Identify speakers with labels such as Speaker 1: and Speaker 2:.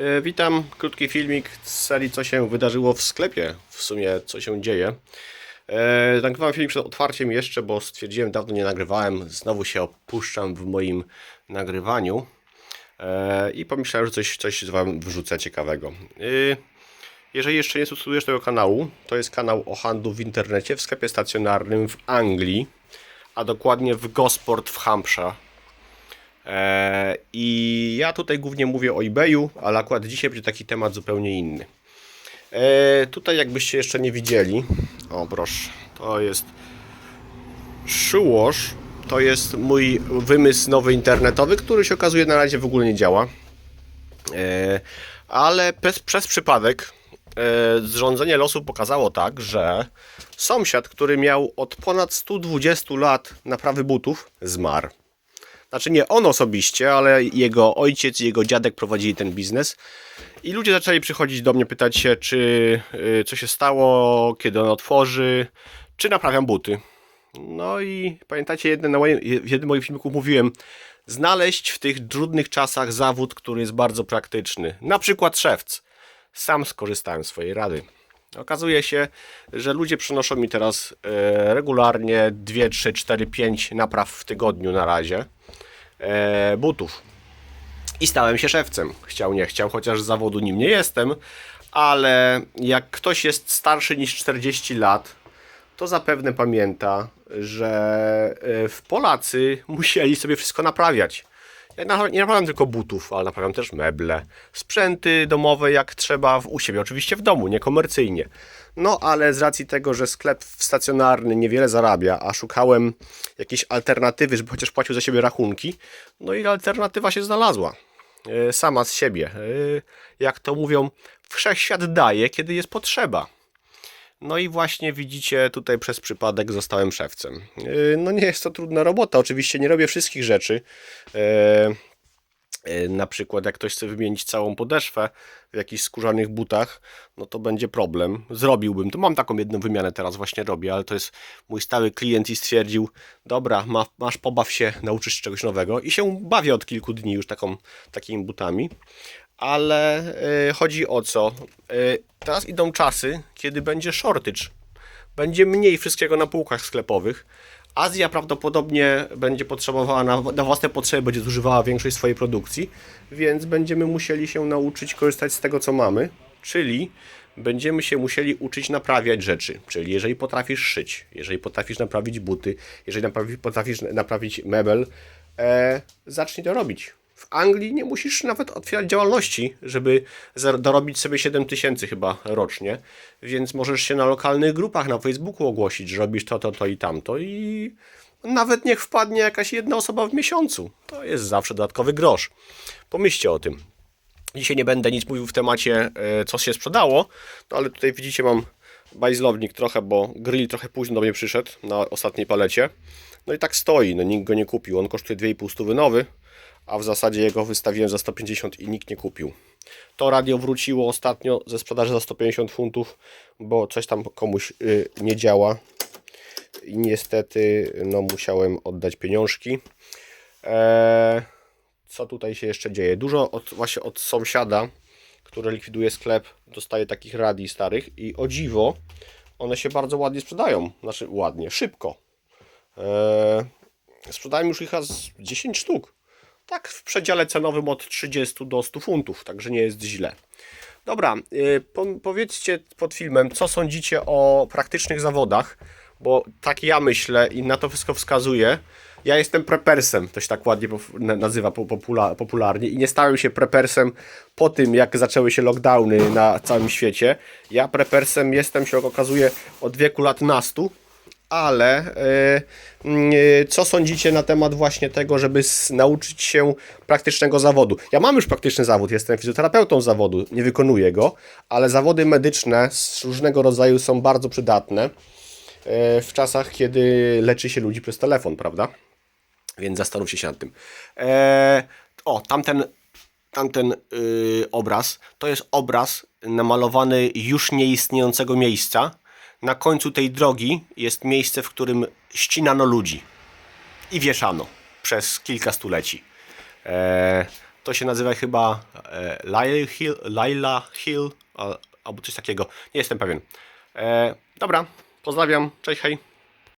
Speaker 1: E, Witam, krótki filmik z serii co się wydarzyło w sklepie, w sumie co się dzieje. E, nagrywałem filmik przed otwarciem jeszcze, bo stwierdziłem, dawno nie nagrywałem, znowu się opuszczam w moim nagrywaniu e, i pomyślałem, że coś, coś Wam wrzucę ciekawego. E, jeżeli jeszcze nie subskrybujesz tego kanału, to jest kanał o handlu w internecie w sklepie stacjonarnym w Anglii, a dokładnie w Gosport w Hampshire. E, I ja tutaj głównie mówię o eBayu, ale akurat dzisiaj będzie taki temat zupełnie inny. E, tutaj jakbyście jeszcze nie widzieli, o proszę, to jest Shoewash, to jest mój wymysł nowy internetowy, który się okazuje na razie w ogóle nie działa. E, ale przez, przez przypadek zrządzenie losu pokazało tak, że sąsiad, który miał od ponad 120 lat naprawy butów, zmarł. Znaczy nie on osobiście, ale jego ojciec i jego dziadek prowadzili ten biznes. I ludzie zaczęli przychodzić do mnie, pytać się, czy y, co się stało, kiedy on otworzy, czy naprawiam buty. No i pamiętacie, moim, w jednym moich filmików mówiłem, znaleźć w tych trudnych czasach zawód, który jest bardzo praktyczny. Na przykład szewc. Sam skorzystałem z swojej rady. Okazuje się, że ludzie przynoszą mi teraz e, regularnie 2, 3, 4, 5 napraw w tygodniu na razie e, butów. I stałem się szewcem. Chciał, nie chciał, chociaż z zawodu nim nie jestem, ale jak ktoś jest starszy niż 40 lat, to zapewne pamięta, że e, w Polacy musieli sobie wszystko naprawiać. Na- nie naprawiam tylko butów, ale naprawiam też meble, sprzęty domowe jak trzeba w, u siebie, oczywiście w domu, niekomercyjnie. No ale z racji tego, że sklep stacjonarny niewiele zarabia, a szukałem jakiejś alternatywy, żeby chociaż płacił za siebie rachunki, no i alternatywa się znalazła. E, Sama z siebie. E, Jak to mówią, wszechświat daje, kiedy jest potrzeba. No i właśnie widzicie, tutaj przez przypadek zostałem szewcem. Yy, No nie jest to trudna robota, oczywiście nie robię wszystkich rzeczy. Yy, yy, Na przykład jak ktoś chce wymienić całą podeszwę w jakichś skórzanych butach, no to będzie problem. Zrobiłbym to. Mam taką jedną wymianę teraz właśnie robię, ale to jest mój stały klient i stwierdził, dobra, ma, masz pobaw się, nauczysz czegoś nowego i się bawię od kilku dni już taką, takimi butami ale y, chodzi o co? Y, teraz idą czasy, kiedy będzie shortage. Będzie mniej wszystkiego na półkach sklepowych. Azja prawdopodobnie będzie potrzebowała na, na własne potrzeby, będzie zużywała większość swojej produkcji, więc będziemy musieli się nauczyć korzystać z tego, co mamy, czyli będziemy się musieli uczyć naprawiać rzeczy. Czyli jeżeli potrafisz szyć, jeżeli potrafisz naprawić buty, jeżeli naprawi, potrafisz naprawić mebel, e, zacznij to robić. W Anglii nie musisz nawet otwierać działalności, żeby dorobić sobie 7 tysięcy chyba rocznie, więc możesz się na lokalnych grupach na Facebooku ogłosić, że robisz to, to, to i tamto i nawet niech wpadnie jakaś jedna osoba w miesiącu. To jest zawsze dodatkowy grosz. Pomyślcie o tym. Dzisiaj nie będę nic mówił w temacie, e, co się sprzedało, no ale tutaj widzicie, mam bajzlownik trochę, bo grill trochę późno do mnie przyszedł na ostatniej palecie. No i tak stoi, no nikt go nie kupił. On kosztuje 2,5 stówy nowy, a w zasadzie jego wystawiłem za 150 i nikt nie kupił. To radio wróciło ostatnio ze sprzedaży za 150 funtów, bo coś tam komuś y, nie działa i niestety no, musiałem oddać pieniążki. Eee, co tutaj się jeszcze dzieje? Dużo od, właśnie od sąsiada, który likwiduje sklep, dostaje takich radii starych i o dziwo one się bardzo ładnie sprzedają. Znaczy ładnie, szybko. Eee, sprzedałem już ich z 10 sztuk. Tak w przedziale cenowym od 30 do 100 funtów, także nie jest źle. Dobra, yy, po, powiedzcie pod filmem, co sądzicie o praktycznych zawodach, bo tak ja myślę i na to wszystko wskazuje. Ja jestem prepersem, to się tak ładnie nazywa po- popula- popularnie i nie stałem się prepersem po tym, jak zaczęły się lockdowny na całym świecie. Ja prepersem jestem, się okazuje, od wieku lat nastu, ale y, y, co sądzicie na temat właśnie tego, żeby nauczyć się praktycznego zawodu? Ja mam już praktyczny zawód, jestem fizjoterapeutą zawodu, nie wykonuję go, ale zawody medyczne z różnego rodzaju są bardzo przydatne y, w czasach, kiedy leczy się ludzi przez telefon, prawda? Więc zastanówcie się nad tym. E, o, tamten, tamten y, obraz to jest obraz namalowany już nieistniejącego miejsca. Na końcu tej drogi jest miejsce, w którym ścinano ludzi i wieszano przez kilka stuleci. E, To się nazywa chyba e, Hill, Lila Hill a, albo coś takiego. Nie jestem pewien. E, dobra, pozdrawiam. Cześć, hej.